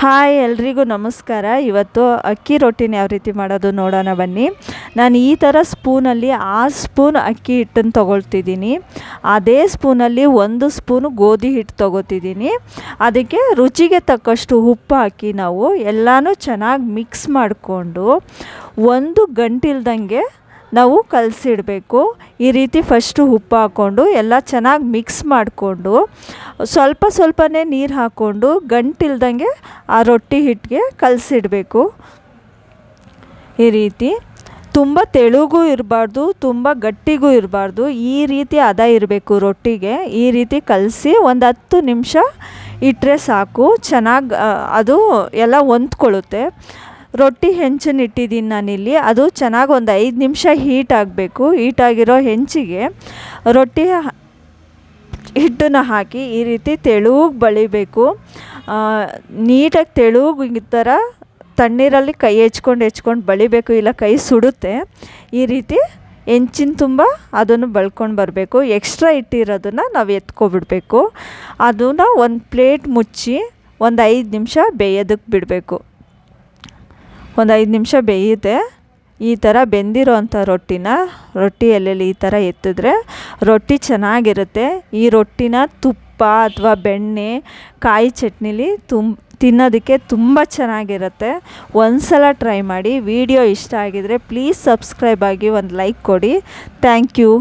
Hi ಎಲ್ರಿಗೂ ನಮಸ್ಕಾರ. ಇವತ್ತು ಅಕ್ಕಿ ರೊಟ್ಟಿನ ಯಾವ ರೀತಿ ಮಾಡೋದು ನೋಡೋಣ ಬನ್ನಿ. ನಾನು ಈ ಥರ ಸ್ಪೂನಲ್ಲಿ ಆ ಸ್ಪೂನ್ ಅಕ್ಕಿ ಹಿಟ್ಟನ್ನು ತೊಗೊಳ್ತಿದ್ದೀನಿ. ಅದೇ ಸ್ಪೂನಲ್ಲಿ ಒಂದು ಸ್ಪೂನು ಗೋಧಿ ಹಿಟ್ಟು ತೊಗೋತಿದ್ದೀನಿ ಅದಕ್ಕೆ ರುಚಿಗೆ ತಕ್ಕಷ್ಟು ಉಪ್ಪು ಹಾಕಿ ನಾವು ಎಲ್ಲನೂ ಚೆನ್ನಾಗಿ ಮಿಕ್ಸ್ ಮಾಡಿಕೊಂಡು ಒಂದು ಗಂಟಿಲ್ದಂಗೆ ನಾವು ಕಲಸಿಡಬೇಕು. ಈ ರೀತಿ ಫಸ್ಟು ಉಪ್ಪು ಹಾಕ್ಕೊಂಡು ಎಲ್ಲ ಚೆನ್ನಾಗಿ ಮಿಕ್ಸ್ ಮಾಡಿಕೊಂಡು ಸ್ವಲ್ಪ ಸ್ವಲ್ಪನೇ ನೀರು ಹಾಕ್ಕೊಂಡು ಗಂಟಿಲ್ದಂಗೆ ಆ ರೊಟ್ಟಿ ಹಿಟ್ಟಿಗೆ ಕಲಸಿಡಬೇಕು. ಈ ರೀತಿ ತುಂಬ ತೆಳುಗೂ ಇರಬಾರ್ದು, ತುಂಬ ಗಟ್ಟಿಗೂ ಇರಬಾರ್ದು, ಈ ರೀತಿ ಅದ ಇರಬೇಕು ರೊಟ್ಟಿಗೆ. ಈ ರೀತಿ ಕಲಸಿ ಒಂದು ಹತ್ತು ನಿಮಿಷ ಇಟ್ಟರೆ ಸಾಕು, ಚೆನ್ನಾಗಿ ಅದು ಎಲ್ಲ ಹೊಂದ್ಕೊಳ್ಳುತ್ತೆ. ರೊಟ್ಟಿ ಹೆಂಚನ್ನು ಇಟ್ಟಿದ್ದೀನಿ ನಾನಿಲ್ಲಿ. ಅದು ಚೆನ್ನಾಗಿ ಒಂದು ಐದು ನಿಮಿಷ ಹೀಟ್ ಆಗಬೇಕು. ಹೀಟಾಗಿರೋ ಹೆಂಚಿಗೆ ರೊಟ್ಟಿ ಹಿಟ್ಟನ್ನು ಹಾಕಿ ಈ ರೀತಿ ತೆಳುಗೆ ಬಳಿಬೇಕು. ನೀಟಾಗಿ ತೆಳುಗೆ ಈ ಥರ ತಣ್ಣೀರಲ್ಲಿ ಕೈ ಹೆಚ್ಕೊಂಡು ಹೆಚ್ಕೊಂಡು ಬಳಿಬೇಕು. ಇಲ್ಲ ಕೈ ಸುಡುತ್ತೆ. ಈ ರೀತಿ ಹೆಂಚಿನ ತುಂಬ ಅದನ್ನು ಬಳ್ಕೊಂಡು ಬರಬೇಕು. ಎಕ್ಸ್ಟ್ರಾ ಇಟ್ಟಿರೋದನ್ನು ನಾವು ಎತ್ಕೊಬಿಡ್ಬೇಕು. ಅದನ್ನು ಒಂದು ಪ್ಲೇಟ್ ಮುಚ್ಚಿ ಒಂದು ಐದು ನಿಮಿಷ ಬೇಯೋದಕ್ಕೆ ಬಿಡಬೇಕು. ಒಂದು ಐದು ನಿಮಿಷ ಬೇಯುತ್ತೆ ಈ ಥರ ಬೆಂದಿರೋ ಅಂಥ ರೊಟ್ಟಿನ ರೊಟ್ಟಿ ಎಲ್ಲೆಲ್ಲಿ ಈ ಥರ ಎತ್ತಿದ್ರೆ ರೊಟ್ಟಿ ಚೆನ್ನಾಗಿರುತ್ತೆ. ಈ ರೊಟ್ಟಿನ ತುಪ್ಪ ಅಥವಾ ಬೆಣ್ಣೆ, ಕಾಯಿ ಚಟ್ನಿಲಿ ತುಂಬ ತಿನ್ನೋದಕ್ಕೆ ತುಂಬ ಚೆನ್ನಾಗಿರುತ್ತೆ. ಒಂದು ಸಲ ಟ್ರೈ ಮಾಡಿ. ವಿಡಿಯೋ ಇಷ್ಟ ಆಗಿದರೆ ಪ್ಲೀಸ್ ಸಬ್ಸ್ಕ್ರೈಬ್ ಆಗಿ ಒಂದು ಲೈಕ್ ಕೊಡಿ. Thank you.